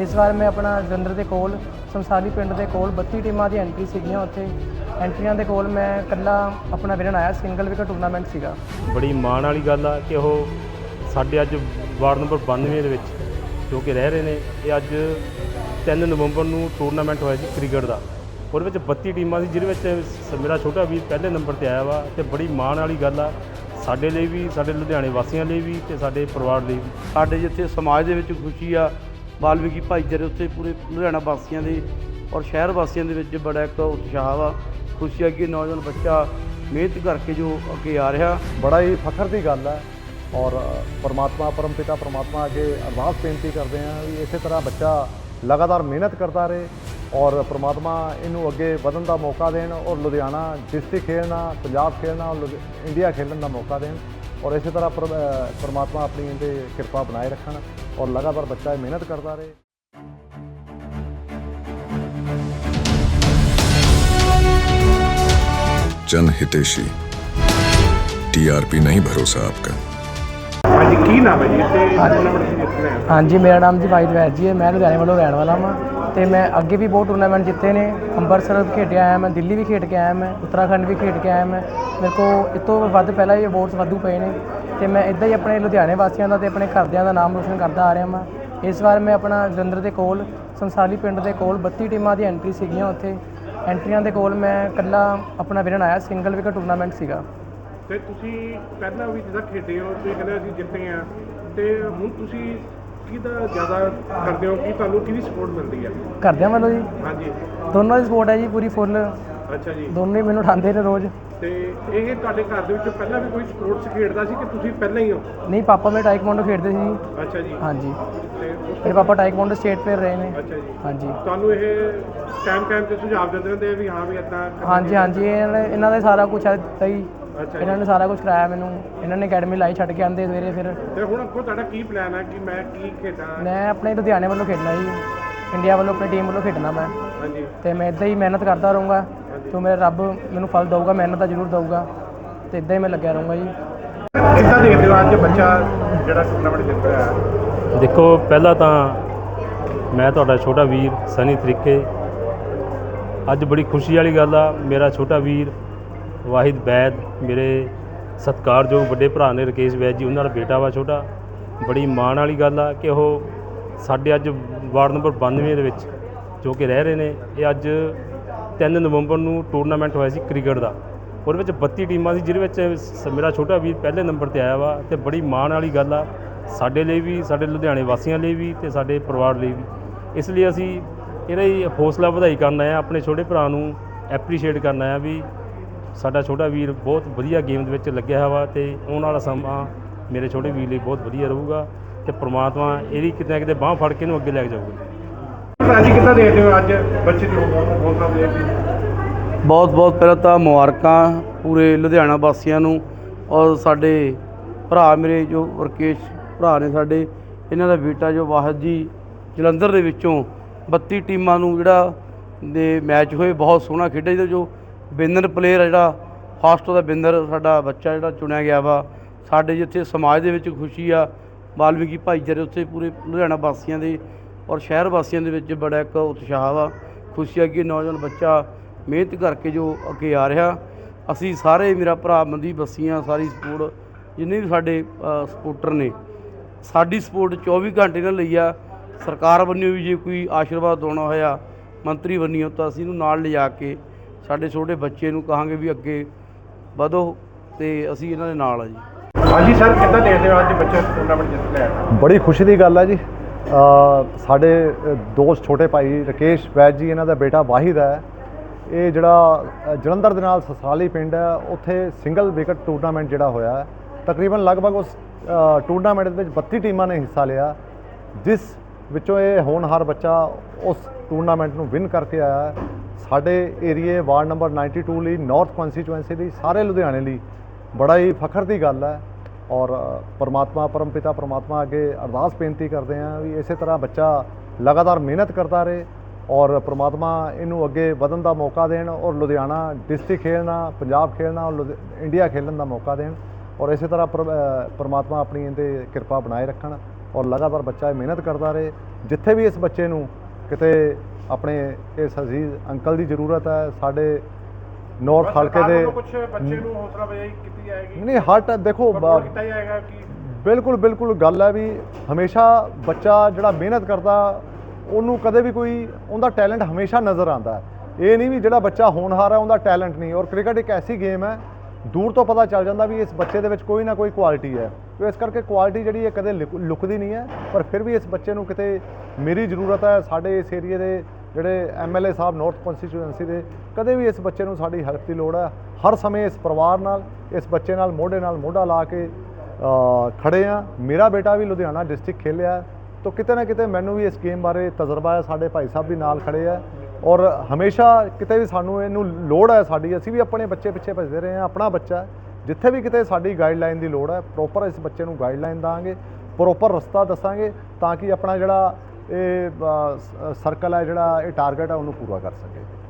ਇਸ ਵਾਰ ਮੈਂ ਆਪਣਾ ਜਲੰਧਰ ਦੇ ਕੋਲ ਸੰਸਾਲੀ ਪਿੰਡ ਦੇ ਕੋਲ 32 ਟੀਮਾਂ ਦੀ ਐਂਟਰੀ ਸੀਗੀਆਂ ਉੱਥੇ। ਐਂਟਰੀਆਂ ਦੇ ਕੋਲ ਮੈਂ ਇਕੱਲਾ ਆਪਣਾ ਵਿਰਨ ਆਇਆ ਸਿੰਗਲ ਵਿਕਟ ਟੂਰਨਾਮੈਂਟ ਸੀਗਾ। ਬੜੀ ਮਾਣ ਵਾਲੀ ਗੱਲ ਆ ਕਿ ਉਹ ਸਾਡੇ ਅੱਜ ਵਾਰਡ ਨੰਬਰ 92 ਦੇ ਵਿੱਚ ਜੋ ਕਿ ਰਹਿ ਰਹੇ ਨੇ ਇਹ ਅੱਜ 3 ਨਵੰਬਰ ਨੂੰ ਟੂਰਨਾਮੈਂਟ ਹੋਇਆ ਸੀ ਕ੍ਰਿਕਟ ਦਾ। ਉਹਦੇ ਵਿੱਚ 32 ਟੀਮਾਂ ਸੀ ਜਿਹਦੇ ਵਿੱਚ ਸ- ਮੇਰਾ ਛੋਟਾ ਵੀਰ ਪਹਿਲੇ ਨੰਬਰ ਤੇ ਆਇਆ ਵਾ ਤੇ ਬੜੀ ਮਾਣ ਵਾਲੀ ਗੱਲ ਆ ਸਾਡੇ ਲਈ ਵੀ ਸਾਡੇ ਲੁਧਿਆਣੇ ਵਾਸੀਆਂ ਲਈ ਵੀ ਤੇ ਸਾਡੇ ਪਰਿਵਾਰ ਲਈ ਵੀ। ਸਾਡੇ ਜਿੱਥੇ ਸਮਾਜ ਦੇ ਵਿੱਚ ਖੁਸ਼ੀ ਆ ਵਾਲਮੀਕੀ ਭਾਈਚਾਰੇ ਉੱਤੇ ਪੂਰੇ ਲੁਧਿਆਣਾ ਵਾਸੀਆਂ ਦੇ ਔਰ ਸ਼ਹਿਰ ਵਾਸੀਆਂ ਦੇ ਵਿੱਚ ਬੜਾ ਇੱਕ ਉਤਸ਼ਾਹ ਵਾ। ਖੁਸ਼ੀ ਆ ਕਿ ਨੌਜਵਾਨ ਬੱਚਾ ਮਿਹਨਤ ਕਰਕੇ ਜੋ ਅੱਗੇ ਆ ਰਿਹਾ। ਬੜਾ ਹੀ ਫਖਰ ਦੀ ਗੱਲ ਹੈ ਔਰ ਪਰਮਾਤਮਾ, ਪਰਮਪਿਤਾ ਪਰਮਾਤਮਾ ਅੱਗੇ ਅਰਦਾਸ ਬੇਨਤੀ ਕਰਦੇ ਹਾਂ ਵੀ ਇਸੇ ਤਰ੍ਹਾਂ ਬੱਚਾ ਲਗਾਤਾਰ ਮਿਹਨਤ ਕਰਦਾ ਰਹੇ ਔਰ ਪਰਮਾਤਮਾ ਇਹਨੂੰ ਅੱਗੇ ਵਧਣ ਦਾ ਮੌਕਾ ਦੇਣ ਔਰ ਲੁਧਿਆਣਾ ਡਿਸਟ੍ਰਿਕਟ ਖੇਡਣਾ, ਪੰਜਾਬ ਖੇਡਣਾ ਔਰ ਲੁਧਿ- ਇੰਡੀਆ ਖੇਡਣ ਦਾ ਮੌਕਾ ਦੇਣ। ਔਰ ਇਸੇ ਤਰ੍ਹਾਂ ਪਰ- ਅ, ਪ੍ਰਮਾਤਮਾ ਆਪਣੀ ਇਹਦੇ ਕਿਰਪਾ ਬਣਾਏ ਰੱਖਣ ਔਰ ਲਗਾਤਾਰ ਬੱਚਾ ਇਹ ਮਿਹਨਤ ਕਰਦਾ ਰਹੇ जन हितेशी टीआरपी नहीं भरोसा आपका ਹਾਂਜੀ ਕੀ ਨਾਮ ਹੈ ਜੀ ਤੇ ਟੂਰਨਾਮੈਂਟ ਦੀ ਜਿੱਤਣਾ ਹੈ ਹਾਂਜੀ ਮੇਰਾ ਨਾਮ ਜੀ ਵਾਹਿਦ ਵੈਦ ਜੀ ਹੈ ਮੈਂ ਲੁਧਿਆਣੇ ਵੱਲੋਂ ਰਹਿਣ ਵਾਲਾ ਹਾਂ ਤੇ ਮੈਂ ਅੱਗੇ ਵੀ ਬਹੁਤ ਟੂਰਨਾਮੈਂਟ ਜਿੱਤੇ ਨੇ ਅੰਮ੍ਰਿਤਸਰ ਖੇਡਿਆ ਆਇਆ ਮੈਂ ਦਿੱਲੀ ਵੀ ਖੇਡ ਕੇ ਆਇਆ ਮੈਂ ਉੱਤਰਾਖੰਡ ਵੀ ਖੇਡ ਕੇ ਆਇਆ ਮੈਂ ਮੇਰੇ ਕੋ ਇਹ ਤੋਂ ਵੱਧ ਪਹਿਲਾਂ ਹੀ ਅਵਾਰਡਸ ਵਾਧੂ ਪਏ ਨੇ ਤੇ ਮੈਂ ਇਦਾਂ ਹੀ ਆਪਣੇ ਲੁਧਿਆਣੇ ਵਾਸੀਆਂ ਦਾ ਤੇ ਆਪਣੇ ਘਰਦਿਆਂ ਦਾ ਨਾਮ ਰੋਸ਼ਨ ਕਰਦਾ ਆ ਰਿਹਾ ਹਾਂ ਇਸ ਵਾਰ ਮੈਂ ਆਪਣਾ ਜਲੰਧਰ ਦੇ ਕੋਲ ਸੰਸਾਲੀ ਪਿੰਡ ਦੇ ਕੋਲ 32 ਟੀਮਾਂ ਦੀ ਐਂਟਰੀ ਸੀਗੀਆਂ ਉੱਥੇ। ਐਂਟਰੀਆਂ ਦੇ ਕੋਲ ਮੈਂ ਇਕੱਲਾ ਆਪਣਾ ਵਿਰਨ ਆਇਆ ਸਿੰਗਲ ਵਿਕਟ ਟੂਰਨਾਮੈਂਟ ਸੀਗਾ। ਤੇ ਤੁਸੀਂ ਪਹਿਲਾਂ ਵੀ ਜਿੱਦਾਂ ਖੇਡੇ ਹੋ ਤੁਸੀਂ ਕਹਿੰਦੇ ਅਸੀਂ ਜਿੱਤੇ ਆ ਤੇ ਹੁਣ ਤੁਸੀਂ ਕਿਹਦਾ ਜ਼ਿਆਦਾ ਕਰਦੇ ਹੋ? ਕਿ ਤੁਹਾਨੂੰ ਕਿਹਦੀ ਸਪੋਰਟ ਮਿਲਦੀ ਹੈ ਘਰਦਿਆਂ ਵੱਲੋਂ ਜੀ? ਹਾਂਜੀ। ਦੋਨੋਂ ਦੀ ਸਪੋਰਟ ਹੈ ਜੀ ਪੂਰੀ ਫੁੱਲ ਅੱਛਾ ਜੀ। ਦੋਨੋਂ ਹੀ ਮੈਨੂੰ ਉਠਾਉਂਦੇ ਨੇ ਰੋਜ਼। ਤੇ ਇਹ ਤੁਹਾਡੇ ਘਰ ਦੇ ਵਿੱਚ ਪਹਿਲਾਂ ਵੀ ਕੋਈ ਸਪੋਰਟਸ ਖੇਡਦਾ ਸੀ ਕਿ ਤੁਸੀਂ ਪਹਿਲਾਂ ਹੀ ਹੋ? ਨਹੀਂ ਪਾਪਾ ਮੇਰੇ ਟਾਈਕਵਾਂਡੋ ਖੇਡਦੇ ਸੀ ਜੀ। ਅੱਛਾ ਜੀ। ਹਾਂਜੀ। ਤੇ ਉਸ ਮੇਰੇ ਪਾਪਾ ਟਾਈਕਵਾਂਡੋ ਸਟੇਟ ਪਲੇਅਰ ਰਹੇ ਨੇ। ਅੱਛਾ ਜੀ। ਹਾਂਜੀ। ਤੁਹਾਨੂੰ ਇਹ ਟਾਈਮ ਟਾਈਮ ਤੇ ਸੁਝਾਅ ਦਿੰਦੇ ਰਹਿੰਦੇ ਆ ਵੀ ਹਾਂ ਵੀ ਇਦਾਂ ਹਾਂਜੀ ਹਾਂਜੀ। ਇਹਨਾਂ ਨੇ- ਇਹਨਾਂ ਦਾ ਸਾਰਾ ਕੁਝ ਹੈ ਦਿੱਤਾ ਹੀ ਅੱਛਾ ਇਹਨਾਂ ਨੇ ਸਾਰਾ ਕੁਝ ਕਰਾਇਆ ਮੈਨੂੰ। ਇਹਨਾਂ ਨੇ ਅਕੈਡਮੀ ਲਾਈ ਛੱਡ ਕੇ ਆਂਦੇ ਸਵੇਰੇ ਫਿਰ। ਤੇ ਹੁਣ ਅੱਗੋਂ ਤੁਹਾਡਾ ਕੀ ਪਲਾਨ ਹੈ ਕਿ ਮੈਂ ਕੀ ਖੇਡਾਂ? ਮੈਂ ਆਪਣੇ ਲੁਧਿਆਣੇ ਵੱਲੋਂ ਖੇਡਣਾ ਜੀ। ਇੰਡੀਆ ਵੱਲੋਂ ਆਪਣੀ ਟੀਮ ਵੱਲੋਂ ਖੇਡਣਾ ਮੈਂ। ਹਾਂਜੀ। ਤੇ ਮੈਂ ਇਦਾਂ ਹੀ ਮਿਹਨਤ ਕਰਦਾ ਰਹੂੰਗਾ। ਤੇ ਮੇਰਾ ਰੱਬ ਮੈਨੂੰ ਫਲ ਦਊਗਾ ਮਿਹਨਤ ਦਾ ਜ਼ਰੂਰ ਦਊਗਾ। ਤੇ ਇਦਾਂ ਹੀ ਮੈਂ ਲੱਗਿਆ ਰਹੂੰਗਾ ਜੀ। ਕਿੱਦਾਂ ਦੇਖਦੇ ਹੋ ਅੱਜ ਬੱਚਾ ਜਿਹੜਾ ਟੂਰਨਾਮੈਂਟ ਜਿੱਤ ਰਿਹਾ? ਹੈ ਦੇਖੋ ਪਹਿਲਾਂ ਤਾਂ ਮੈਂ ਤੁਹਾਡਾ ਛੋਟਾ ਵੀਰ ਸਨੀ ਤਰੀਕੇ। ਅੱਜ ਬੜੀ ਖੁਸ਼ੀ ਵਾਲੀ ਗੱਲ ਆ ਮੇਰਾ ਛੋਟਾ ਵੀਰ ਵਾਹਿਦ ਬੈਦ ਮੇਰੇ ਸਤਿਕਾਰਯੋਗ ਵੱਡੇ ਭਰਾ ਨੇ ਰਕੇਸ਼ ਵੈਦ ਜੀ ਉਹਨਾਂ ਦਾ ਬੇਟਾ ਵਾ ਛੋਟਾ। ਬੜੀ ਮਾਣ ਵਾਲੀ ਗੱਲ ਆ ਕਿ ਉਹ ਸਾਡੇ ਅੱਜ ਵਾਰਡ ਨੰਬਰ 92 ਦੇ ਵਿੱਚ ਜੋ ਕਿ ਰਹਿ ਰਹੇ ਨੇ ਇਹ ਅੱਜ 3 ਨਵੰਬਰ ਨੂੰ ਟੂਰਨਾਮੈਂਟ ਹੋਇਆ ਸੀ ਕ੍ਰਿਕਟ ਦਾ। ਉਹਦੇ ਵਿੱਚ 32 ਟੀਮਾਂ ਸੀ, ਜਿਹਦੇ ਵਿੱਚ ਸ- ਮੇਰਾ ਛੋਟਾ ਵੀਰ ਪਹਿਲੇ ਨੰਬਰ ਤੇ ਆਇਆ ਵਾ ਤੇ ਬੜੀ ਮਾਣ ਵਾਲੀ ਗੱਲ ਆ। ਸਾਡੇ ਲਈ ਵੀ, ਸਾਡੇ ਲੁਧਿਆਣੇ ਵਾਸੀਆਂ ਲਈ ਵੀ ਤੇ ਸਾਡੇ ਪਰਿਵਾਰ ਲਈ ਵੀ। ਇਸ ਲਈ ਅਸੀਂ ਇਹਦਾ ਹੀ ਹੌਸਲਾ ਵਧਾਈ ਕਰਨ ਆਏ ਆ, ਆਪਣੇ ਛੋਟੇ ਭਰਾ ਨੂੰ ਐਪਰੀਸ਼ੀਏਟ ਕਰਨ ਆਏ ਆ ਵੀ ਸਾਡਾ ਛੋਟਾ ਵੀਰ ਬਹੁਤ ਵਧੀਆ ਗੇਮ ਦੇ ਵਿੱਚ ਲੱਗਿਆ ਹੋਇਆ ਵਾ ਤੇ ਆਉਣ ਵਾਲਾ ਸਮਾਂ ਮੇਰੇ ਛੋਟੇ ਵੀਰ ਲਈ ਬਹੁਤ ਵਧੀਆ ਰਹੂਗਾ ਤੇ ਪ੍ਰਮਾਤਮਾ ਇਹਦੀ ਕਿਤੇ ਨਾ ਕਿਤੇ ਬਾਹ ਫੜ ਕੇ ਇਹਨੂੰ ਅੱਗੇ ਲੈ ਕੇ ਜਾਊਗਾ। ਰਾਜੀ ਕਿੱਦਾਂ ਦੇਖਦੇ ਹੋ ਅੱਜ ਬੱਚੇ ਦੀ ਹੌਸਲਾ ਦੇਖ ਬਹੁਤ ਬਹੁਤ ਪਹਿਲਾਂ ਤਾਂ ਮੁਬਾਰਕਾਂ ਪੂਰੇ ਲੁਧਿਆਣਾ ਵਾਸੀਆਂ ਨੂੰ ਔਰ ਸਾਡੇ ਭਰਾ ਮੇਰੇ ਜੋ ਵਰਕੇਸ਼ ਭਰਾ ਨੇ ਸਾਡੇ, ਇਹਨਾਂ ਦਾ ਬੇਟਾ ਜੋ ਵਾਹਿਦ ਜੀ ਜਲੰਧਰ ਦੇ ਵਿੱਚੋਂ 32 ਟੀਮਾਂ ਨੂੰ ਜਿਹੜਾ ਦੇ ਮੈਚ ਹੋਏ, ਬਹੁਤ ਸੋਹਣਾ ਖੇਡਿਆ ਜਿਹਦੇ ਜੋ ਵਿਨਰ ਪਲੇਅਰ ਆ ਜਿਹੜਾ ਫਾਸਟ ਦਾ ਵਿਨਰ ਸਾਡਾ ਬੱਚਾ ਜਿਹੜਾ ਚੁਣਿਆ ਗਿਆ ਵਾ। ਸਾਡੇ ਜਿੱਥੇ ਸਮਾਜ ਦੇ ਵਿੱਚ ਖੁਸ਼ੀ ਆ ਵਾਲਮੀਕੀ ਭਾਈਚਾਰੇ ਉੱਥੇ ਪੂਰੇ ਲੁਧਿਆਣਾ ਵਾਸੀਆਂ ਦੇ ਔਰ ਸ਼ਹਿਰ ਵਾਸੀਆਂ ਦੇ ਵਿੱਚ ਬੜਾ ਇੱਕ ਉਤਸ਼ਾਹ ਵਾ। ਖੁਸ਼ੀ ਆ ਕਿ ਨੌਜਵਾਨ ਬੱਚਾ ਮਿਹਨਤ ਕਰਕੇ ਜੋ ਅੱਗੇ ਆ ਰਿਹਾ। ਅਸੀਂ ਸਾਰੇ ਮੇਰਾ ਭਰਾ ਮਨਦੀਪ ਬੱਸੀਆਂ ਸਾਰੀ ਸਪੋਰਟ ਜਿੰਨੇ ਵੀ ਸਾਡੇ ਸਪੋਰਟਰ ਨੇ ਸਾਡੀ ਸਪੋਰਟ 24 ਘੰਟੇ ਨਾਲ ਲਈ ਆ। ਸਰਕਾਰ ਵੱਲੋਂ ਵੀ ਜੇ ਕੋਈ ਆਸ਼ੀਰਵਾਦ ਦੇਣਾ ਹੋਇਆ ਮੰਤਰੀ ਵੱਲੋਂ ਤਾਂ ਅਸੀਂ ਇਹਨੂੰ ਨਾਲ ਲਿਜਾ ਕੇ ਸਾਡੇ ਛੋਟੇ ਬੱਚੇ ਨੂੰ ਕਹਾਂਗੇ ਵੀ ਅੱਗੇ ਵਧੋ ਤੇ ਅਸੀਂ ਇਹਨਾਂ ਦੇ ਨਾਲ ਆ ਜੀ। ਹਾਂਜੀ ਸਰ ਕਿੱਦਾਂ ਦੇਖਦੇ ਹੋ ਅੱਜ ਬੱਚਾ ਟੂਰਨਾਮੈਂਟ ਜਿੱਤ ਲਿਆ? ਬੜੀ ਖੁਸ਼ੀ ਦੀ ਗੱਲ ਹੈ ਜੀ। ਸਾਡੇ ਦੋਸਤ ਛੋਟੇ ਭਾਈ ਰਕੇਸ਼ ਵੈਦ ਜੀ, ਇਹਨਾਂ ਦਾ ਬੇਟਾ ਵਾਹਿਦ ਹੈ। ਇਹ ਜਿਹੜਾ ਜਲੰਧਰ ਦੇ ਨਾਲ ਸਸਾਲੀ ਪਿੰਡ ਹੈ। ਉੱਥੇ ਸਿੰਗਲ ਵਿਕਟ ਟੂਰਨਾਮੈਂਟ ਜਿਹੜਾ ਹੋਇਆ ਤਕਰੀਬਨ ਲਗਭਗ ਉਸ ਟੂਰਨਾਮੈਂਟ ਦੇ ਵਿੱਚ 32 ਟੀਮਾਂ ਨੇ ਹਿੱਸਾ ਲਿਆ। ਜਿਸ ਵਿੱਚੋਂ ਇਹ ਹੋਣਹਾਰ ਬੱਚਾ ਉਸ ਟੂਰਨਾਮੈਂਟ ਨੂੰ ਵਿਨ ਕਰਕੇ ਆਇਆ ਸਾਡੇ ਏਰੀਏ ਵਾਰਡ ਨੰਬਰ 92 ਲਈ, ਨਾਰਥ ਕਨਸਟੀਚੁਐਂਸੀ ਲਈ ਸਾਰੇ ਲੁਧਿਆਣੇ ਲਈ। ਬੜਾ ਹੀ ਫਖਰ ਦੀ ਗੱਲ ਹੈ। ਔਰ ਪਰਮਾਤਮਾ ਪਰਮਪਿਤਾ ਪਰਮਾਤਮਾ ਅੱਗੇ ਅਰਦਾਸ ਬੇਨਤੀ ਕਰਦੇ ਹਾਂ ਵੀ ਇਸੇ ਤਰ੍ਹਾਂ ਬੱਚਾ ਲਗਾਤਾਰ ਮਿਹਨਤ ਕਰਦਾ ਰਹੇ ਔਰ ਪ੍ਰਮਾਤਮਾ ਇਹਨੂੰ ਅੱਗੇ ਵਧਣ ਦਾ ਮੌਕਾ ਦੇਣ ਔਰ ਲੁਧਿਆਣਾ ਡਿਸਟ੍ਰਿਕਟ ਖੇਡਣਾ ਪੰਜਾਬ ਖੇਡਣਾ ਔਰ ਲੁਧਿ- ਇੰਡੀਆ ਖੇਡਣ ਦਾ ਮੌਕਾ ਦੇਣ ਔਰ ਇਸੇ ਤਰ੍ਹਾਂ ਪਰ- ਅ, ਪ੍ਰਮਾਤਮਾ ਆਪਣੀ ਇਹਦੇ ਕਿਰਪਾ ਬਣਾਏ ਰੱਖਣ ਔਰ ਲਗਾਤਾਰ ਬੱਚਾ ਇਹ ਮਿਹਨਤ ਕਰਦਾ ਰਹੇ। ਜਿੱਥੇ ਵੀ ਇਸ ਬੱਚੇ ਨੂੰ ਕਿਤੇ ਆਪਣੇ ਇਸ ਅਜ਼ੀਜ਼ ਅੰਕਲ ਦੀ ਜ਼ਰੂਰਤ ਹੈ ਸਾਡੇ ਨੌਰਥ ਹਲਕੇ ਦੇ ਕੁਝ ਬੱਚੇ ਨੂੰ ਹੌਸਲਾ ਅਫਜ਼ਾਈ ਕੀਤੀ ਜਾਏਗੀ। ਨਹੀਂ ਹਟ ਦੇਖੋ ਬ- ਪ੍ਰਮੋਟ ਕੀਤਾ ਜਾਏਗਾ ਕਿ ਬਿਲਕੁਲ ਬਿਲਕੁਲ ਗੱਲ ਹੈ ਵੀ ਹਮੇਸ਼ਾ ਬੱਚਾ ਜਿਹੜਾ ਮਿਹਨਤ ਕਰਦਾ ਉਹਨੂੰ ਕਦੇ ਵੀ ਕੋਈ ਉਹਦਾ ਟੈਲੈਂਟ ਹਮੇਸ਼ਾ ਨਜ਼ਰ ਆਉਂਦਾ ਹੈ। ਇਹ ਨਹੀਂ ਵੀ ਜਿਹੜਾ ਬੱਚਾ ਹੋਣਹਾਰ ਹੈ ਉਹਦਾ ਟੈਲੈਂਟ ਨਹੀਂ। ਔਰ ਕ੍ਰਿਕਟ ਇੱਕ ਐਸੀ ਗੇਮ ਹੈ ਦੂਰ ਤੋਂ ਪਤਾ ਚੱਲ ਜਾਂਦਾ ਵੀ ਇਸ ਬੱਚੇ ਦੇ ਵਿੱਚ ਕੋਈ ਨਾ ਕੋਈ ਕੁਆਲਿਟੀ ਹੈ। ਤੇ ਇਸ ਕਰਕੇ ਕੁਆਲਿਟੀ ਜਿਹੜੀ ਹੈ ਕਦੇ ਲੁਕ- ਲੁਕਦੀ ਨਹੀਂ ਹੈ ਪਰ ਫਿਰ ਵੀ ਇਸ ਬੱਚੇ ਨੂੰ ਕਿਤੇ ਮੇਰੀ ਜ਼ਰੂਰਤ ਹੈ ਸਾਡੇ ਇਸ ਏਰੀਏ ਦੇ ਜਿਹੜੇ ਐਮਐਲਏ ਸਾਹਿਬ ਨਾਰਥ ਕੰਸਟੀਚੁਐਂਸੀ ਦੇ ਕਦੇ ਵੀ ਇਸ ਬੱਚੇ ਨੂੰ ਸਾਡੀ ਹੈਲਪ ਦੀ ਲੋੜ ਹੈ ਹਰ ਸਮੇਂ ਇਸ ਪਰਿਵਾਰ ਨਾਲ ਇਸ ਬੱਚੇ ਨਾਲ ਮੋਢੇ ਨਾਲ ਮੋਢਾ ਲਾ ਕੇ ਅ, ਖੜੇ ਆ। ਮੇਰਾ ਬੇਟਾ ਵੀ ਲੁਧਿਆਣਾ ਡਿਸਟ੍ਰਿਕਟ ਖੇਲਿਆ। ਤਾਂ ਕਿਤੇ ਨਾ ਕਿਤੇ ਮੈਨੂੰ ਵੀ ਇਸ ਗੇਮ ਬਾਰੇ ਤਜਰਬਾ ਹੈ ਸਾਡੇ ਭਾਈ ਸਾਹਿਬ ਵੀ ਨਾਲ ਖੜੇ ਆ। ਔਰ ਹਮੇਸ਼ਾ ਕਿਤੇ ਵੀ ਸਾਨੂੰ ਇਹਨੂੰ ਲੋੜ ਹੈ ਸਾਡੀ ਅਸੀਂ ਵੀ ਆਪਣੇ ਬੱਚੇ ਪਿੱਛੇ ਭੱਜਦੇ ਰਹੇ ਹਾਂ ਆਪਣਾ ਬੱਚਾ। ਜਿੱਥੇ ਵੀ ਕਿਤੇ ਸਾਡੀ ਗਾਈਡਲਾਈਨ ਦੀ ਲੋੜ ਹੈ ਪ੍ਰੋਪਰ ਇਸ ਬੱਚੇ ਨੂੰ ਗਾਈਡਲਾਈਨ ਦਾਂਗੇ ਪ੍ਰੋਪਰ ਰਸਤਾ ਦੱਸਾਂਗੇ ਤਾਂ ਕਿ ਆਪਣਾ ਜਿਹੜਾ ਇਹ ਸਰਕਲ ਹੈ ਜਿਹੜਾ ਇਹ ਟਾਰਗੇਟ ਹੈ ਉਹਨੂੰ ਪੂਰਾ ਕਰ ਸਕੇ।